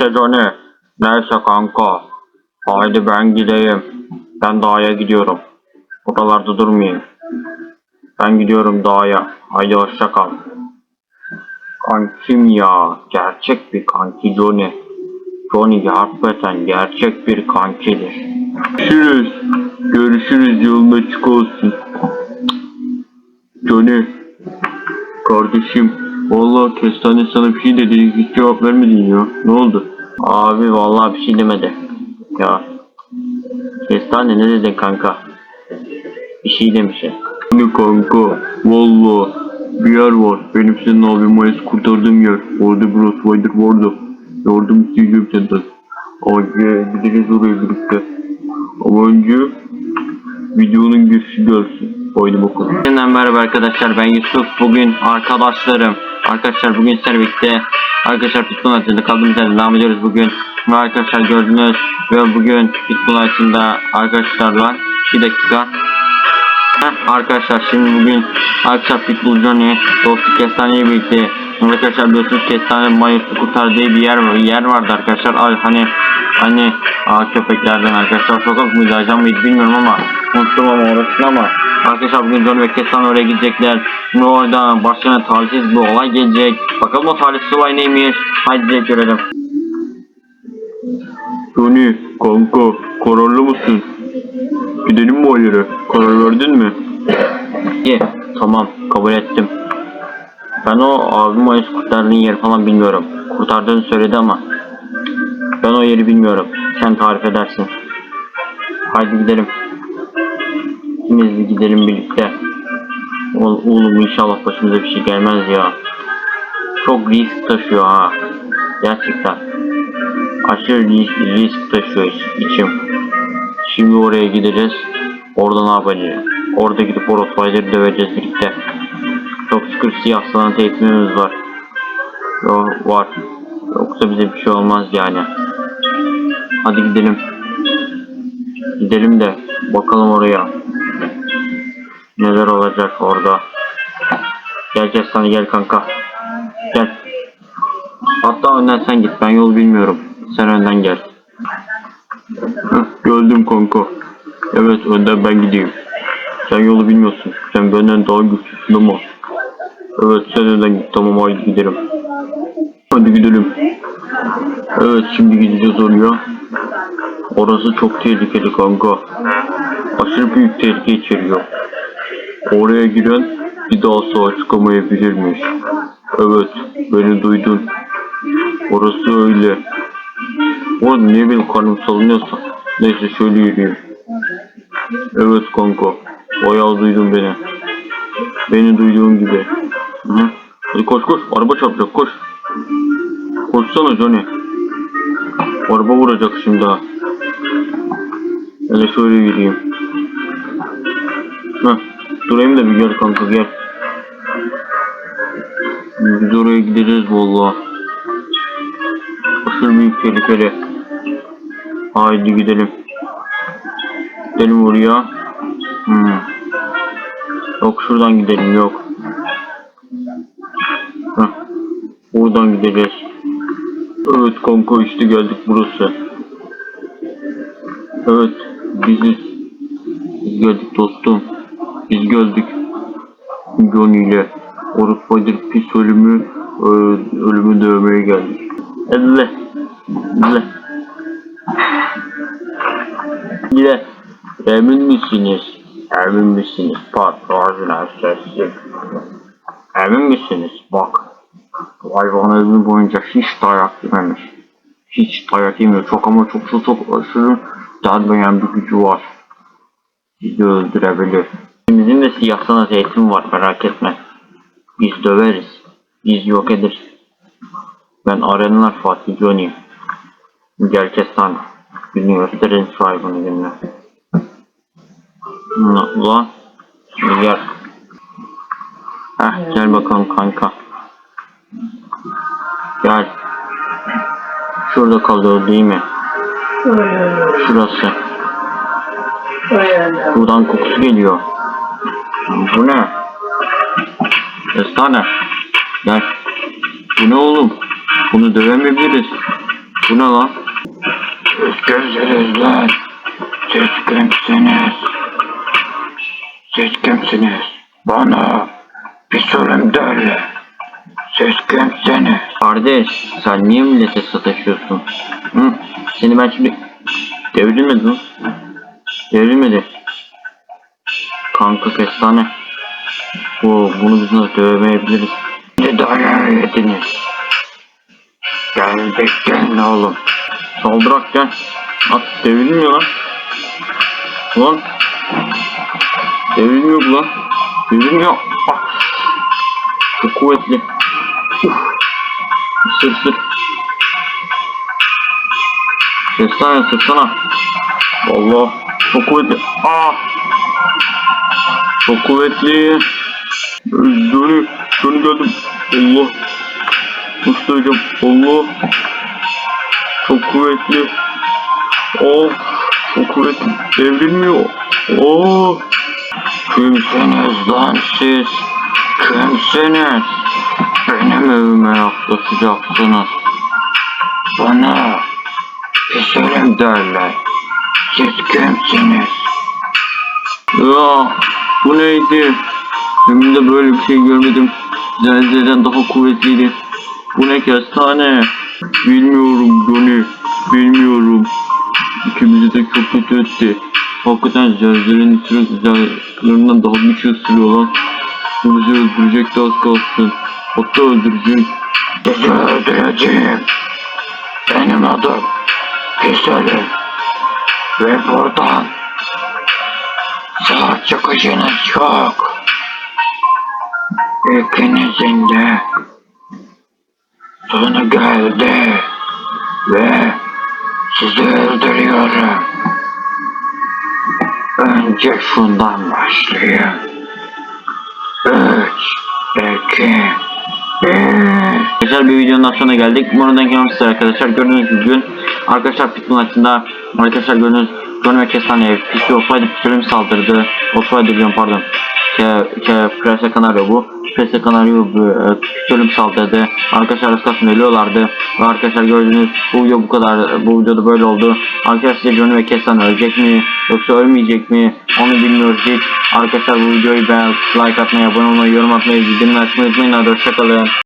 Neyse Johnny. Neyse kanka. Haydi ben gideyim. Ben dağa gidiyorum. Buralarda durmayayım. Ben gidiyorum dağa. Haydi hoşça kal. Kankim ya. Gerçek bir kanki Johnny. Johnny hakikaten gerçek bir kankidir. Görüşürüz. Görüşürüz yolun açık olsun. Johnny. Kardeşim. Vallahi kestane sana bir şey dedi. Hiç cevap vermedin ya. Ne oldu? Abi vallahi bir şey demedi. Ya. Kestane ne dedin kanka? Bir şey demişsin. Ne kanka? Vallahi bir yer var. Benim senin abim Mayıs kurtardığım yer. Orada bir Rottweiler vardı. Yardım isteyeceğim senden. Hadi gideriz oraya birlikte. Ama önce videonun girişi gelsin. Haydi bakalım. Yeniden merhaba arkadaşlar ben Yusuf. Bugün arkadaşlarım. Arkadaşlar bugün birlikte Arkadaşlar Pitbull altında kaldığımız yerden devam ediyoruz bugün. Ve arkadaşlar gördünüz ve bugün Pitbull altında arkadaşlarla bir dakika. Arkadaşlar şimdi bugün Arkadaşlar Pitbull Johnny Dostluk Kestane'yi birlikte Arkadaşlar biliyorsunuz Kestane Mayıs'ı kurtar diye bir yer var, yer vardı arkadaşlar hani hani aa, köpeklerden arkadaşlar sokak mıydı ajan mıydı bilmiyorum ama unuttum ama orasını ama Arkadaşlar bugün Johnny ve Kestane oraya gidecekler Ve orada başına talihsiz bir olay gelecek Bakalım o talihsiz olay neymiş Haydi direkt görelim Johnny kanka kararlı mısın? Gidelim mi o yere? Karar verdin mi? İyi, tamam, kabul ettim. Ben o abim Ayıs kurtardığın yeri falan bilmiyorum. Kurtardığını söyledi ama ben o yeri bilmiyorum. Sen tarif edersin. Haydi gidelim. İkimiz de gidelim birlikte. Oğlum, inşallah başımıza bir şey gelmez ya. Çok risk taşıyor ha. Gerçekten. Aşırı risk, taşıyor iç- içim. Şimdi oraya gideceğiz. Orada ne yapacağız? Orada gidip o Rottweiler'ı döveceğiz birlikte. Çok şükür siyah sanat eğitimimiz var. Yo, var. Yoksa bize bir şey olmaz yani. Hadi gidelim. Gidelim de bakalım oraya. Neler olacak orada. Gel gel sana gel kanka. Gel. Hatta önden sen git ben yol bilmiyorum. Sen önden gel. Gördüm kanka. Evet önden ben gideyim. Sen yolu bilmiyorsun. Sen benden daha güçlüsün ama. Evet sen önden git tamam haydi gidelim. Hadi gidelim. Evet şimdi gideceğiz oraya. Orası çok tehlikeli kanka. Aşırı büyük tehlike içeriyor. Oraya giren bir daha sağa çıkamayabilirmiş. Evet beni duydun. Orası öyle. Oğlum niye benim karnım salınıyorsa? Neyse şöyle yürüyeyim. Evet kanka. Bayağı duydun beni. Beni duyduğun gibi. Hı? Hadi koş koş. Araba çarpacak koş. Koşsana Johnny. Araba vuracak şimdi ha. Hele şöyle yürüyeyim. Heh. Durayım da bir gel kanka gel. Biz oraya gideceğiz valla. Aşırı büyük tehlikeli. Haydi gidelim. Gidelim oraya. Hmm. Yok şuradan gidelim yok. Heh. Buradan gideceğiz. Evet kanka işte geldik burası. Evet biziz. Biz geldik dostum. Biz geldik. Johnny ile Orut Badir pis ölümü e, ölümü dövmeye geldik. Elle. Elle. Yine emin misiniz? Emin misiniz? Patronuna sessiz. Emin misiniz? Bak. Hayvan ömrü boyunca hiç dayak yememiş. Hiç dayak yemiyor. Çok ama çok çok çok aşırı darbeyen bir gücü var. Bizi öldürebilir. Bizim de siyah sanat eğitimi var merak etme. Biz döveriz. Biz yok ederiz. Ben arenler Fatih Johnny. Gel kestan. Günü gösterin sahibini gününe. Ulan, gel. Heh, gel bakalım kanka. Gel. Şurada kalıyor değil mi? Şurası. Buradan kokusu geliyor. Bu ne? Kestane. Gel. Bu ne oğlum? Bunu dövemeyebiliriz. Bu ne lan? Lan? Siz kimsiniz? Siz kimsiniz? Bana bir sorum derle. Siz kimsiniz? Kardeş sen niye millete sataşıyorsun? Hı? Seni ben şimdi devrilmedi mi? Devrilmedi. Kanka kestane. Bu, bunu biz nasıl dövemeyebiliriz. Ne dayağı yediniz? Geldik gelin oğlum. Saldırak gel. At devrilmiyor lan. Lan. Devrilmiyor bu lan. Devrilmiyor. Ah. Çok kuvvetli. Uf. Sır sır. Seslen seslen. Allah. Çok kuvvetli. Ah. Çok kuvvetli. Dönü. Dönü geldim. Allah. Nasıl söyleyeceğim? Allah. Çok kuvvetli. Of. Çok kuvvetli. Devrilmiyor. Oh. Kimsiniz lan siz? Kimsiniz? Benim evime yaklaşacaksınız. Bana bir sorum derle. Siz kimsiniz? Ya bu neydi? Ömrümde böyle bir şey görmedim. Zelzeleden daha kuvvetliydi. Bu ne kestane? Bilmiyorum Johnny. Bilmiyorum. İkimizi de çok kötü etti. Hakikaten zelzelenin ısırıklarından daha güçlü ısırıyor lan. Bu bizi öldürecekti az kalsın. Hatta öldürecek. Sizi öldüreceğim. Benim adım Güzelim. Ve buradan sağ çıkışınız yok. İkinizin de sonu geldi. Ve sizi öldürüyorum. Önce şundan başlayayım. Üç, iki. Arkadaşlar bir videonun daha sonuna geldik. Umarım gelmişsiniz arkadaşlar. Gördüğünüz gibi bugün arkadaşlar Pitbull maçında arkadaşlar gördüğünüz Johnny ve Kestaneye pis bir Osvaldo pistolüm saldırdı. Osvaldo diyorum pardon. Ke, ke, Presa Canario bu. Presa Canario bu e, pistolüm saldırdı. Arkadaşlar az kalsın ölüyorlardı. Ve arkadaşlar gördüğünüz bu video bu kadar. Bu videoda böyle oldu. Arkadaşlar Johnny ve Kestan ölecek mi? Yoksa ölmeyecek mi? Onu bilmiyoruz hiç. Arkadaşlar bu videoyu beğen, like atmayı, abone olmayı, yorum atmayı, bildirim açmayı unutmayın. Hadi hoşçakalın.